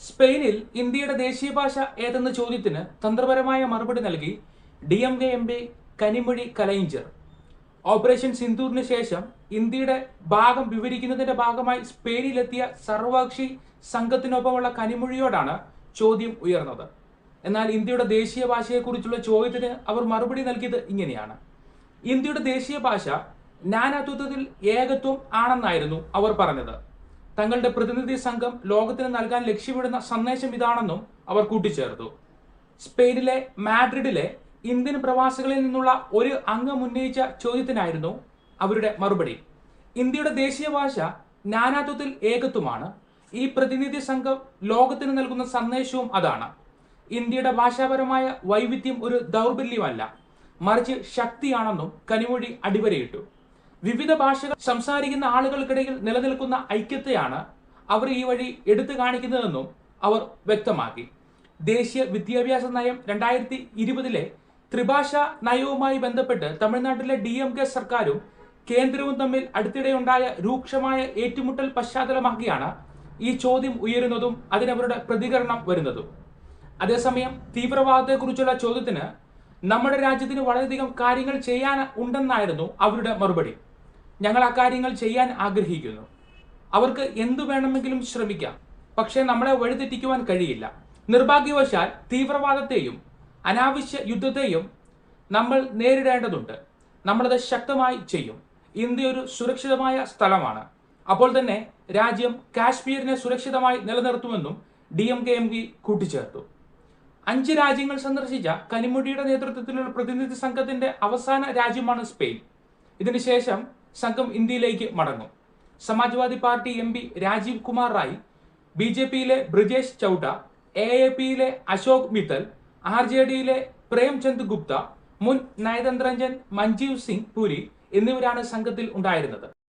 സ്പെയിനിൽ ഇന്ത്യയുടെ ദേശീയ ഭാഷ ഏതെന്ന ചോദ്യത്തിന് തന്ത്രപരമായ മറുപടി നൽകി D M K M P Kanimozhi Kalaignar. Operation സിന്ദൂറിന് ശേഷം ഇന്ത്യയുടെ ഭാഗം വിവരിക്കുന്നതിന്റെ ഭാഗമായി സ്പെയിനിലെത്തിയ സർവകക്ഷി സംഘത്തിനൊപ്പമുള്ള കനിമൊഴിയോടാണ് ചോദ്യം ഉയർന്നത്. എന്നാൽ ഇന്ത്യയുടെ ദേശീയ ഭാഷയെക്കുറിച്ചുള്ള ചോദ്യത്തിന് അവർ മറുപടി നൽകിയത് ഇങ്ങനെയാണ്. ഇന്ത്യയുടെ ദേശീയ ഭാഷ നാനാത്വത്തിൽ ഏകത്വം ആണെന്നായിരുന്നു അവർ പറഞ്ഞത്. തങ്ങളുടെ പ്രതിനിധി സംഘം ലോകത്തിന് നൽകാൻ ലക്ഷ്യമിടുന്ന സന്ദേശം ഇതാണെന്നും അവർ കൂട്ടിച്ചേർത്തു. സ്പെയിനിലെ മാഡ്രിഡിലെ ഇന്ത്യൻ പ്രവാസികളിൽ നിന്നുള്ള ഒരു അംഗം ഉന്നയിച്ച ചോദ്യത്തിനായിരുന്നു അവരുടെ മറുപടി. ഇന്ത്യയുടെ ദേശീയ ഭാഷ നാനാത്വത്തിൽ ഏകത്വമാണ്. ഈ പ്രതിനിധി സംഘം ലോകത്തിന് നൽകുന്ന സന്ദേശവും അതാണ്. ഇന്ത്യയുടെ ഭാഷാപരമായ വൈവിധ്യം ഒരു ദൗർബല്യമല്ല. മറിച്ച് ശക്തിയാണെന്നും കനിമൊഴി അടിവരയിട്ടു. വിവിധ ഭാഷകൾ സംസാരിക്കുന്ന ആളുകൾക്കിടയിൽ നിലനിൽക്കുന്ന ഐക്യത്തെയാണ് അവർ ഈ വഴി എടുത്തു കാണിക്കുന്നതെന്നും അവർ വ്യക്തമാക്കി. ദേശീയ വിദ്യാഭ്യാസ നയം രണ്ടായിരത്തി ഇരുപതിലെ ത്രിഭാഷ നയവുമായി ബന്ധപ്പെട്ട് തമിഴ്നാട്ടിലെ ഡി എം കെ സർക്കാരും കേന്ദ്രവും തമ്മിൽ അടുത്തിടെയുണ്ടായ രൂക്ഷമായ ഏറ്റുമുട്ടൽ പശ്ചാത്തലമാക്കിയാണ് ഈ ചോദ്യം ഉയരുന്നതും അതിനവരുടെ പ്രതികരണം വരുന്നതും. അതേസമയം തീവ്രവാദത്തെക്കുറിച്ചുള്ള ചോദ്യത്തിന് നമ്മുടെ രാജ്യത്തിന് വളരെയധികം കാര്യങ്ങൾ ചെയ്യാൻ ഉണ്ടെന്നായിരുന്നു അവരുടെ മറുപടി. ഞങ്ങൾ ആ കാര്യങ്ങൾ ചെയ്യാൻ ആഗ്രഹിക്കുന്നു. അവർക്ക് എന്തു വേണമെങ്കിലും ശ്രമിക്കാം. പക്ഷേ നമ്മളെ വഴിതെറ്റിക്കുവാൻ കഴിയില്ല. നിർഭാഗ്യവശാൽ തീവ്രവാദത്തെയും അനാവശ്യ യുദ്ധത്തെയും നമ്മൾ നേരിടേണ്ടതുണ്ട്. നമ്മളത് ശക്തമായി ചെയ്യും. ഇന്ത്യ ഒരു സുരക്ഷിതമായ സ്ഥലമാണ്. അപ്പോൾ തന്നെ രാജ്യം കാശ്മീരിനെ സുരക്ഷിതമായി നിലനിർത്തുമെന്നും D M K M P കൂട്ടിച്ചേർത്തു. അഞ്ച് രാജ്യങ്ങൾ സന്ദർശിച്ച കനിമൊഴിയുടെ നേതൃത്വത്തിലുള്ള പ്രതിനിധി സംഘത്തിന്റെ അവസാന രാജ്യമാണ് സ്പെയിൻ. ഇതിനുശേഷം സംഘം ഇന്ത്യയിലേക്ക് മടങ്ങും. Samajwadi party M P Rajeev Kumar Rai B J പിയിലെ ബ്രിജേഷ് ചൌട്ട എ എ പിയിലെ അശോക് മിത്തൽ ആർ ജെ ഡിയിലെ പ്രേംചന്ദ് ഗുപ്ത മുൻ നയതന്ത്രജ്ഞൻ മഞ്ജീവ് സിംഗ് പുരി എന്നിവരാണ് സംഘത്തിൽ ഉണ്ടായിരുന്നത്.